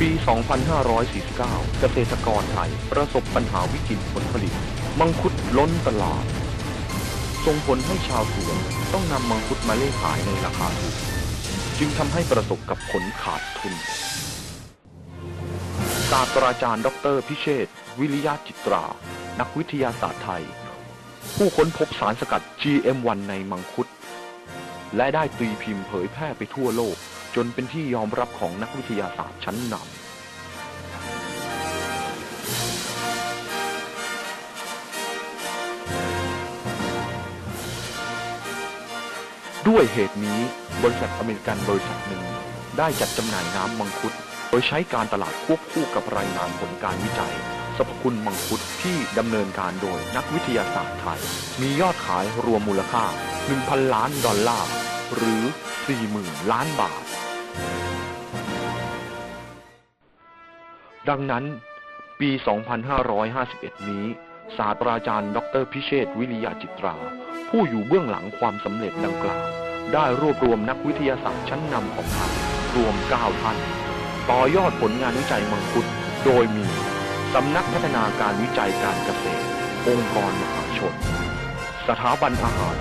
ปี 2549 เกษตรกรไทยประสบปัญหาวิกฤตผลผลิต มังคุดล้นตลาด ส่งผลให้ชาวสวนต้องนำมังคุดมาเล่ขายในราคาถูก จึงทำให้ประสบกับผลขาดทุน ศาสตราจารย์ดอกเตอรพิเชษวิริยะจิตรา นักวิทยาศาสตร์ไทย ผู้ค้นพบสารสกัด GM1 ในมังคุด และได้ตีพิมพ์เผยแพร่ไปทั่วโลก จนเป็นที่ยอมรับของนักวิทยาศาสตร์ชั้นนำด้วยเหตุนี้บริษัทอเมริกันบริษัทหนึ่ง ได้จัดจำหน่ายน้ำมังคุด โดยใช้การตลาดควบคู่กับรายงานผลการวิจัยสรรพคุณมังคุดที่ดำเนินการโดยนักวิทยาศาสตร์ไทย มียอดขายรวมมูลค่า 1,000 ล้านดอลลาร์ หรือ 40,000 ล้านบาท ดังนั้นปี 2551 นี้ ศาสตราจารย์ ดรพิเชษวิริยะจิตรา ผู้อยู่เบื้องหลังความสำเร็จดังกล่าว ได้รวบรวมนักวิทยาศาสตร์ชั้นนำของไทยรวม 9 ท่าน ต่อยอดผลงานวิจัยมังคุด โดยมี สำนักพัฒนาการวิจัยการเกษตร องค์กรมหาชน สถาบันอาหาร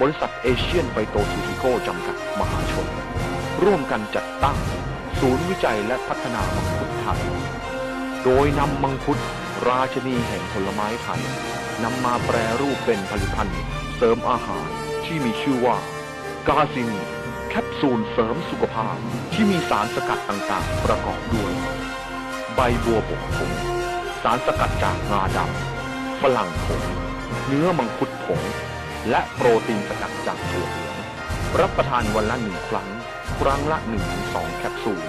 บริษัทเอเชียนไฟโตซูติโกจำกัดมหาชน ร่วมกันจัดตั้ง ศูนย์วิจัยและพัฒนามังคุดไทย โดยนำมังคุดราชนีแห่งผลไม้ไทยนำมาแปรรูปเป็นผลิตภัณฑ์ เสริมอาหารที่มีชื่อว่ากาซินีแคปซูลเสริมสุขภาพที่มีสารสกัดต่างๆ ประกอบด้วย ใบบัวบกผงสารสกัดจากงาดำฝรั่งผงเนื้อมังคุดผงและโปรตีนสกัดจากถั่วเหลือง รับประทานวันละหนึ่งครั้ง ครั้งละ1นถึงสองแคปซูล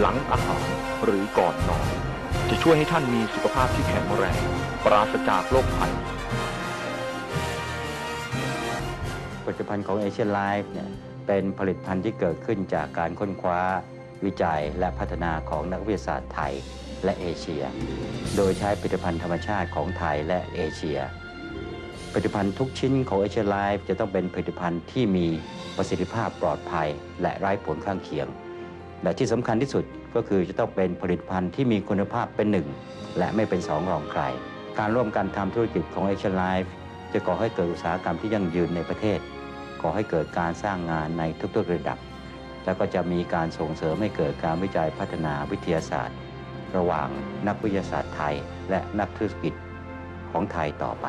หลังอาหารหรือก่อนนอน จะช่วยให้ท่านมีสุขภาพที่แข็งแรง ปราศจากโรคภัยผลิตภัณฑ์ของ Asian Life เนี่ยเป็นผลิตภัณฑ์ที่เกิดขึ้นจากการค้นคว้า วิจัยและพัฒนาของนักวิทยาศาสตร์ไทยและเอเชีย โดยใช้ผลิตภัณฑ์ธรรมชาติของไทยและเอเชีย ผลิตภัณฑ์ทุกชิ้นของ Asian Life จะต้องเป็นผลิตภัณฑ์ที่มี ประสิทธิภาพปลอดภัย และไร้ผลข้างเคียง และที่สำคัญที่สุดก็คือจะต้องเป็นผลิตภัณฑ์ที่มีคุณภาพเป็นหนึ่ง และไม่เป็นสองรองใคร การร่วมกันทำธุรกิจของ Asian Life จะก่อให้เกิดอุตสาหกรรมที่ยั่งยืนในประเทศก่อให้เกิดการสร้างงานในทุกๆระดับ แล้วก็จะมีการส่งเสริมให้เกิดการวิจัยพัฒนาวิทยาศาสตร์ ระหว่างนักวิทยาศาสตร์ไทย และนักธุรกิจของไทยต่อไป